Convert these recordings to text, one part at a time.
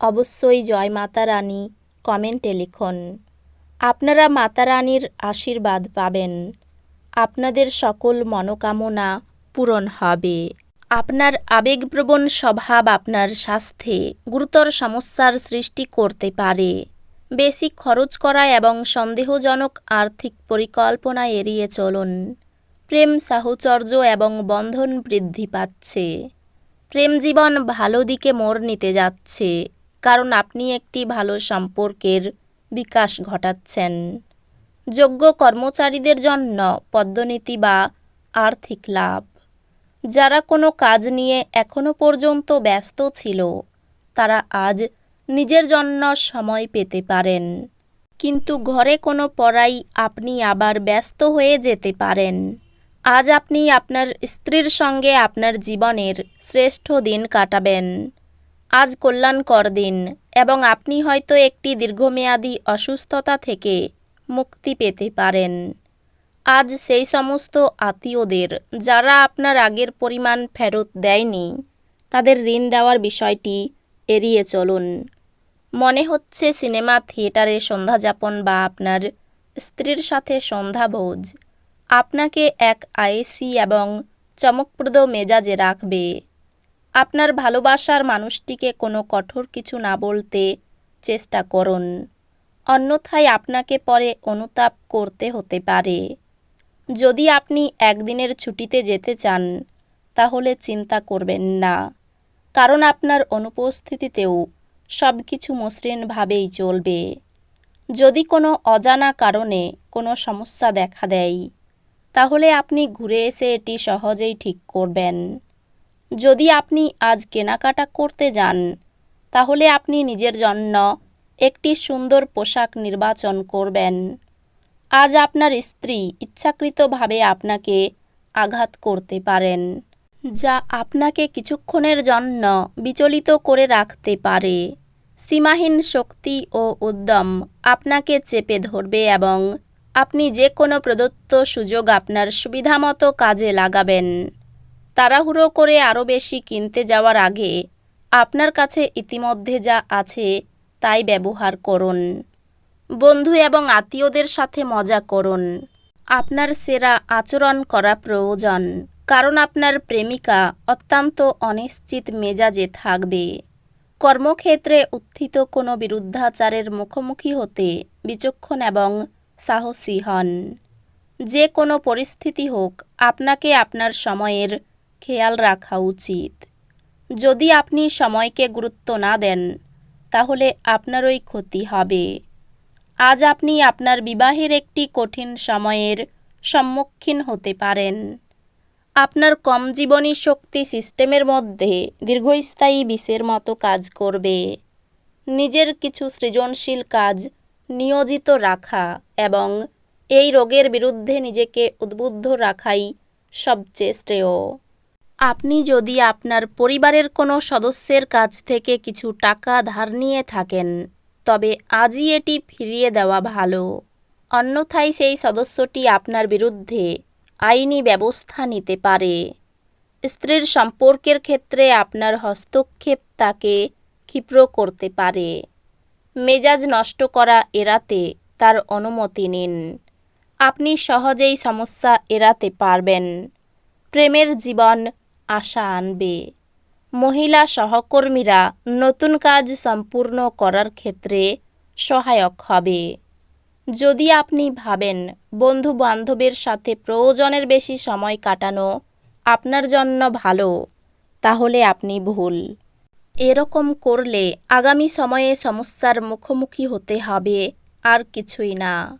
অবশ্যই জয় মাতা রানী, কমেন্টে লিখুন। আপনারা মাতা রানীর আশীর্বাদ পাবেন। আপনাদের সকল মনোকামনা পূরণ হবে। আপনার আবেগপ্রবণ স্বভাব আপনার স্বাস্থ্যে গুরুতর সমস্যার সৃষ্টি করতে পারে। বেশি খরচ করা এবং সন্দেহজনক আর্থিক পরিকল্পনা এড়িয়ে চলুন। প্রেম সাহচর্য এবং বন্ধন বৃদ্ধি পাচ্ছে। প্রেম জীবন ভালো দিকে মোড় নিতে যাচ্ছে। কারণ আপনি একটি ভালো সম্পর্কের বিকাশ ঘটাচ্ছেন। যোগ্য কর্মচারীদের জন্য পদ্মনীতি বা আর্থিক লাভ। যারা কোনো কাজ নিয়ে এখনও পর্যন্ত ব্যস্ত ছিল, তারা আজ নিজের জন্য সময় পেতে পারেন। কিন্তু ঘরে কোনো পড়াই আপনি আবার ব্যস্ত হয়ে যেতে পারেন। আজ আপনি আপনার স্ত্রীর সঙ্গে আপনার জীবনের শ্রেষ্ঠ দিন কাটাবেন। আজ কল্যাণকর দিন, এবং আপনি হয়তো একটি দীর্ঘমেয়াদী অসুস্থতা থেকে মুক্তি পেতে পারেন। আজ সেই সমস্ত আত্মীয়দের, যারা আপনার আগের পরিমাণ ফেরত দেয়নি, তাদের ঋণ দেওয়ার বিষয়টি এড়িয়ে চলুন। মনে হচ্ছে সিনেমা থিয়েটারে সন্ধ্যা যাপন বা আপনার স্ত্রীর সাথে সন্ধ্যা সন্ধ্যাভোজ আপনাকে এক আয়েসি এবং চমকপ্রদ মেজাজে রাখবে। আপনার ভালোবাসার মানুষটিকে কোনো কঠোর কিছু না বলতে চেষ্টা করুন। অন্যথায় আপনাকে পরে অনুতাপ করতে হতে পারে। যদি আপনি একদিনের ছুটিতে যেতে চান, তাহলে চিন্তা করবেন না। কারণ আপনার অনুপস্থিতিতেও সব কিছু মসৃণভাবেই চলবে। যদি কোনো অজানা কারণে কোনো সমস্যা দেখা দেয়, তাহলে আপনি ঘুরে এসে এটি সহজেই ঠিক করবেন। যদি আপনি আজ কেনাকাটা করতে যান, তাহলে আপনি নিজের জন্য একটি সুন্দর পোশাক নির্বাচন করবেন। আজ আপনার স্ত্রী ইচ্ছাকৃতভাবে আপনাকে আঘাত করতে পারেন, যা আপনাকে কিছুক্ষণের জন্য বিচলিত করে রাখতে পারে। সীমাহীন শক্তি ও উদ্যম আপনাকে চেপে ধরবে এবং আপনি যে কোনো প্রদত্ত সুযোগ আপনার সুবিধামতো কাজে লাগাবেন। তাড়াহুড়ো করে আরও বেশি কিনতে যাওয়ার আগে আপনার কাছে ইতিমধ্যে যা আছে তাই ব্যবহার করুন। বন্ধু এবং আত্মীয়দের সাথে মজা করুন। আপনার সেরা আচরণ করা প্রয়োজন, কারণ আপনার প্রেমিকা অত্যন্ত অনিশ্চিত মেজাজে থাকবে। কর্মক্ষেত্রে উত্থিত কোনো বিরুদ্ধাচারের মুখোমুখি হতে বিচক্ষণ এবং সাহসী হন। যে কোনো পরিস্থিতি হোক, আপনাকে আপনার সময়ের খেয়াল রাখা উচিত। যদি আপনি সময়কে গুরুত্ব না দেন, তাহলে আপনারই ক্ষতি হবে। আজ আপনি আপনার বিবাহের একটি কঠিন সময়ের সম্মুখীন হতে পারেন। আপনার কম জীবনী শক্তি সিস্টেমের মধ্যে দীর্ঘস্থায়ী বিষের মতো কাজ করবে। নিজের কিছু সৃজনশীল কাজ নিয়োজিত রাখা এবং এই রোগের বিরুদ্ধে নিজেকে উদ্বুদ্ধ রাখাই সবচেয়ে শ্রেয়। আপনি যদি আপনার পরিবারের কোনো সদস্যের কাছ থেকে কিছু টাকা ধার নিয়ে থাকেন, তবে আজই এটি ফিরিয়ে দেওয়া ভালো। অন্যথায় সেই সদস্যটি আপনার বিরুদ্ধে আইনি ব্যবস্থা নিতে পারে। স্ত্রীর সম্পর্কের ক্ষেত্রে আপনার হস্তক্ষেপ তাকে ক্ষিপ্র করতে পারে। মেজাজ নষ্ট করা এড়াতে তার অনুমতি নিন। আপনি সহজেই সমস্যা এড়াতে পারবেন। প্রেমের জীবন আশা আনবে। মহিলা সহকর্মীরা নতুন কাজ সম্পূর্ণ করার ক্ষেত্রে সহায়ক হবে। যদি আপনি ভাবেন বন্ধু বান্ধবের সাথে প্রয়োজনের বেশি সময় কাটানো আপনার জন্য ভালো, তাহলে আপনি ভুল। এরকম করলে আগামী সময়ে সমস্যার মুখোমুখি হতে হবে আর কিছুই না।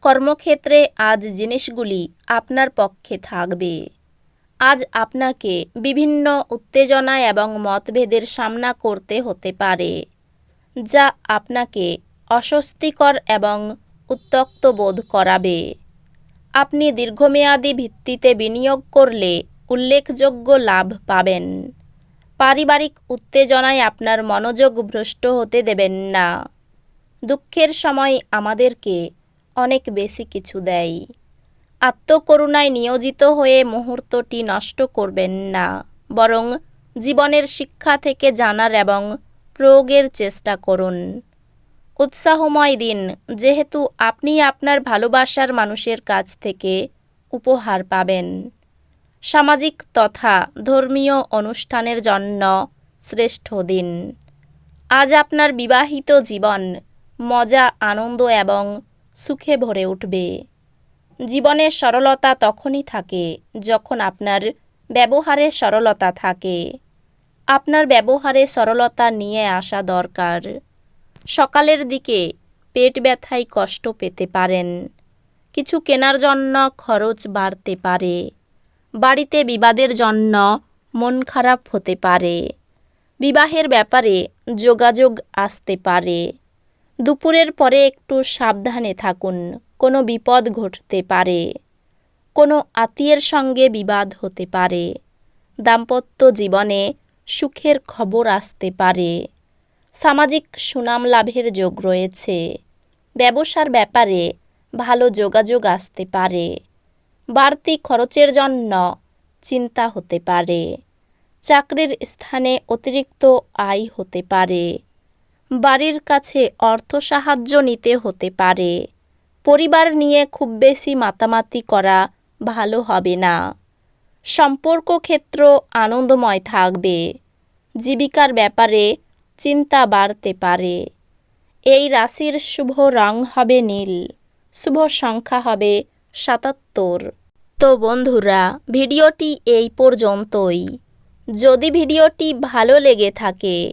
কর্মক্ষেত্রে আজ জিনিসগুলি আপনার পক্ষে থাকবে। আজ আপনাকে বিভিন্ন উত্তেজনা এবং মতভেদের সামনা করতে হতে পারে, যা আপনাকে অস্বস্তিকর এবং উত্তক্ত বোধ করাবে। আপনি দীর্ঘমেয়াদী ভিত্তিতে বিনিয়োগ করলে উল্লেখযোগ্য লাভ পাবেন। পারিবারিক উত্তেজনায় আপনার মনোযোগ ভ্রষ্ট হতে দেবেন না। দুঃখের সময় আমাদেরকে অনেক বেশি কিছু দেয়। আত্মকরুণায় নিয়োজিত হয়ে মুহূর্তটি নষ্ট করবেন না, বরং জীবনের শিক্ষা থেকে জানার এবং প্রয়োগের চেষ্টা করুন। উৎসাহময় দিন, যেহেতু আপনি আপনার ভালোবাসার মানুষের কাছ থেকে উপহার পাবেন। সামাজিক তথা ধর্মীয় অনুষ্ঠানের জন্য শ্রেষ্ঠ দিন। আজ আপনার বিবাহিত জীবন মজা, আনন্দ এবং সুখে ভরে উঠবে। জীবনে সরলতা তখনই থাকে যখন আপনার ব্যবহারে সরলতা থাকে। আপনার ব্যবহারে সরলতা নিয়ে আসা দরকার। সকালের দিকে পেট ব্যথায় কষ্ট পেতে পারেন। কিছু কেনার জন্য খরচ বাড়তে পারে। বাড়িতে বিবাদের জন্য মন খারাপ হতে পারে। বিবাহের ব্যাপারে যোগাযোগ আসতে পারে। দুপুরের পরে একটু সাবধানে থাকুন, কোনো বিপদ ঘটতে পারে, কোনো আত্মীয়ের সঙ্গে বিবাদ হতে পারে, দাম্পত্য জীবনে সুখের খবর আসতে পারে, সামাজিক সুনাম লাভের যোগ রয়েছে, ব্যবসার ব্যাপারে ভালো যোগাযোগ আসতে পারে, বাড়তি খরচের জন্য চিন্তা হতে পারে, চাকরির স্থানে অতিরিক্ত আয় হতে পারে বাড়ির কাছে অর্থ সাহায্য নিতে হতে পারে। পরিবার নিয়ে খুব বেশি মাতামাতি করা ভালো হবে না। সম্পর্ক ক্ষেত্র আনন্দময় থাকবে। জীবিকার ব্যাপারে চিন্তা বাড়তে পারে। এই রাশির শুভ রং হবে নীল, শুভ সংখ্যা হবে সাতাত্তর। তো বন্ধুরা, ভিডিওটি এই পর্যন্তই। যদি ভিডিওটি ভালো লেগে থাকে